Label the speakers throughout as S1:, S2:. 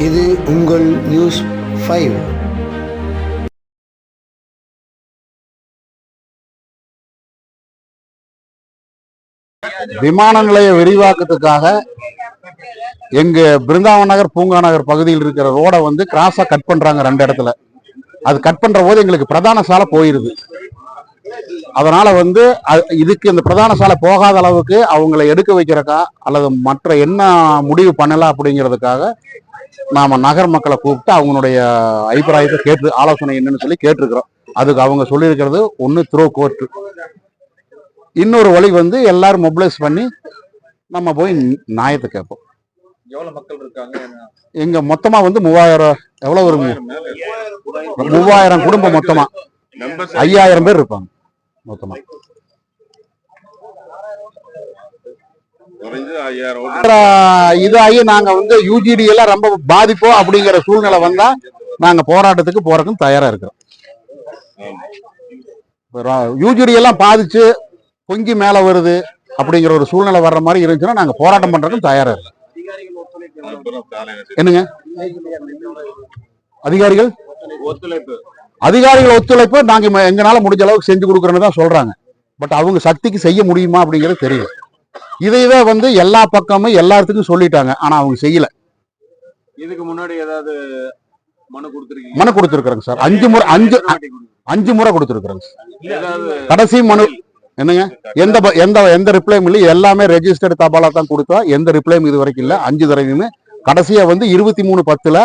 S1: இது உங்கள் news five.
S2: விமான நிலைய விரிவாக்கத்துக்காக எங்க பிருந்தாவன் நகர் பூங்கா நகர் பகுதியில் இருக்கிற ரோடை வந்து கிராஸா கட் பண்றாங்க ரெண்டு இடத்துல. அது கட் பண்ற போது எங்களுக்கு பிரதான சாலை போயிருது. அதனால வந்து அ- இதுக்கு இந்த பிரதான சாலை போகாத அளவுக்கு அவங்கள எடுக்க வைக்கிறக்கா அல்லது மற்ற என்ன முடிவு பண்ணலாம் அப்படிங்கிறதுக்காக நாம நகர் மக்களை கூப்பிட்டு அவங்களுடைய அபிப்பிராயத்தை கேட்டு ஆலோசனை என்னன்னு சொல்லி கேட்டிருக்கிறோம். அதுக்கு அவங்க சொல்லியிருக்கிறது ஒன்று த்ரோ கோர்ட் இன்னொரு வழி வந்து எல்லாரும் மொபிலைஸ் பண்ணி நம்ம போய் நியாயத்தை கேட்போம்.
S3: எவ்வளவு மக்கள் இருக்காங்க? என்ன?
S2: எங்க மொத்தமா வந்து மூவாயிரம் எவ்வளவு
S3: இருக்கு.
S2: மூவாயிரம் குடும்பம் மொத்தமா. ஐயாயிரம் பேர் இருப்பாங்க மொத்தமா. இதாகி நாங்க வந்து யூஜிடி எல்லாம் ரொம்ப பாதிப்போம் அப்படிங்கிற சூழ்நிலை வந்தா நாங்க போராட்டத்துக்கு போறதுக்கும் தயாரா இருக்கிறோம். யூஜிடி எல்லாம் பாதிச்சு பொங்கி மேல வருது அப்படிங்கிற ஒரு சூழ்நிலை வர்ற மாதிரி இருந்துச்சுன்னா நாங்க போராட்டம் பண்றதுக்கும் தயாரா இருக்கோம். என்னங்க? அதிகாரிகள்?
S3: ஒத்துழைப்பு.
S2: அதிகாரிகள் ஒத்துழைப்பு நாங்க எங்கனால முடிஞ்ச அளவுக்கு செஞ்சு கொடுக்குறோன்னு தான் சொல்றாங்க. பட் அவங்க சக்திக்கு செய்ய முடியுமா அப்படிங்கிறது தெரியல. இதையவே வந்து எல்லா பக்கமும் எல்லாத்துக்கும் சொல்லிட்டாங்க. ஆனா அவங்க செய்யல.
S3: இதுக்கு முன்னாடி ஏதாவது மனு கொடுத்துருக்கீங்க
S2: மனு கொடுத்துருக்குறேங்க சார். அஞ்சு முறை அஞ்சு அஞ்சு முறை கொடுத்துருக்குறேங்க
S3: ஏதாவது
S2: கடைசி மனு என்னங்க? எந்த எந்த எந்த ரிப்ளையும் இல்லை. எல்லாமே ரெஜிஸ்டர்டு தபாலா தான் கொடுத்தோம் எந்த ரிப்ளையும் இது வரைக்கும் இல்லை. அஞ்சு தடவையுமே. கடைசியா வந்து இருபத்தி மூணு பத்துல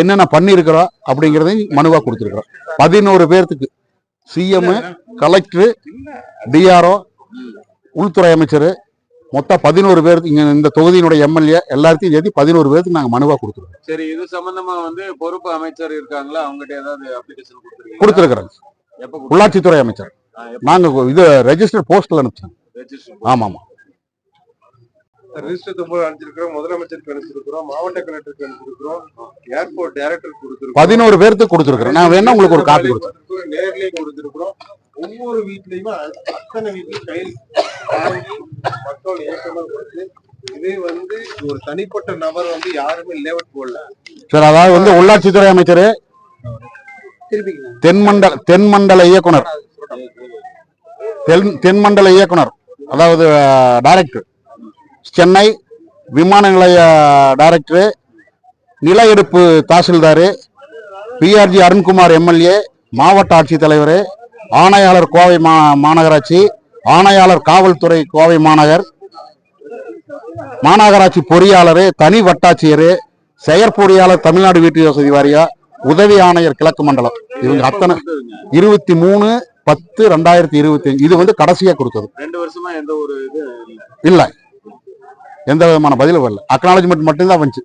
S2: என்னென்ன பண்ணியிருக்கிறோம் அப்படிங்கிறதையும் மனுவா கொடுத்துருக்குறோம். பதினோரு பேர்த்துக்கு சிஎம் கலெக்டர் டிஆர்ஓ உள்துறை அமைச்சர் மொத்தம் பதினோரு பேருக்கு இங்க இந்த தொகுதியினுடைய எம்எல்ஏ எல்லாத்தையும் சேர்த்து பதினோரு பேருக்கு நாங்க மனுவா கொடுத்துருக்கோம்.
S3: சரி இது சம்பந்தமா வந்து பொறுப்பு அமைச்சர் இருக்காங்களா? அவங்ககிட்ட ஏதாவது அப்ளிகேஷன் கொடுத்துருக்கீங்க
S2: கொடுத்துருக்குறோம்
S3: எப்ப கொடுத்து-
S2: உள்ளாட்சித்துறை அமைச்சர். நாங்க இது ரெஜிஸ்டர் போஸ்ட்ல அனுப்பிச்சோம். ஆமா ஆமா.
S4: ரிஜிஸ்டர் தொம்பது அனுப்பிச்சிருக்கிறோம். முதலமைச்சருக்கு அனுப்பிச்சிருக்கிறோம். மாவட்ட கலெக்டருக்கு அனுப்பிச்சிருக்கிறோம். ஏர்போர்ட் டைரக்டர் கொடுத்திருக்கிறோம்.
S2: பதினோரு பேர்த்துக்கு கொடுத்துருக்குறேன் நான் வேணா உங்களுக்கு ஒரு காப்பி கொடுத்தேன்
S4: கொடுத்திருக்கிறோம், நேர்லயும் கொடுத்திருக்கிறோம். ஒவ்வொரு வீட்லயுமே அத்தனை வீட்லயும் கையில் வாங்கி மக்கள் இயக்கமா கொடுத்து இதே வந்து ஒரு தனிப்பட்ட நபர் வந்து யாருமே லேவட் போடல.
S2: சார் அதாவது வந்து உள்ளாட்சித்துறை அமைச்சர் தென்மண்டல தென்மண்டல இயக்குனர். தென் தென்மண்டல இயக்குனர் அதாவது டைரக்டர் சென்னை விமான நிலைய டைரக்டரு நில எடுப்பு தாசில்தாரு பிஆர்ஜி அருண்குமார் எம்எல்ஏ மாவட்ட ஆட்சித்தலைவர் ஆணையாளர் கோவை மா மாநகராட்சி ஆணையாளர் காவல்துறை கோவை மாநகர் மாநகராட்சி பொறியாளர் தனி வட்டாட்சியர் செயற்பொறியாளர் தமிழ்நாடு வீட்டு வசதி வாரியா உதவி ஆணையர் கிழக்கு மண்டலம். இவங்க அத்தனை இருபத்தி மூணு பத்து ரெண்டாயிரத்தி இருபத்தி அஞ்சு இது வந்து கடைசியா கொடுத்தது.
S3: ரெண்டு வருஷமா எந்த ஒரு இது இல்ல.
S2: இல்ல. எந்த விதமான பதிலும் வரல. அக்னாலஜ்மெண்ட் மட்டும்தான் வந்துச்சு.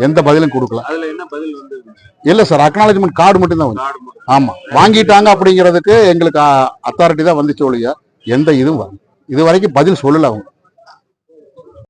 S2: எந்த பதிலும் கொடுக்கல
S3: அதுல என்ன பதில் வந்து
S2: இல்ல சார் அக்னாலஜ்மெண்ட் கார்டு மட்டும்தான் வந்துச்சு
S3: நாடு மொத்தம்.
S2: ஆமா. வாங்கிட்டாங்க அப்படிங்கிறதுக்கு எங்களுக்கு அத்தாரிட்டி தான் வந்துச்சு ஒழிய எந்த இதுவும் இது வரைக்கும் பதில் சொல்லல அவங்க.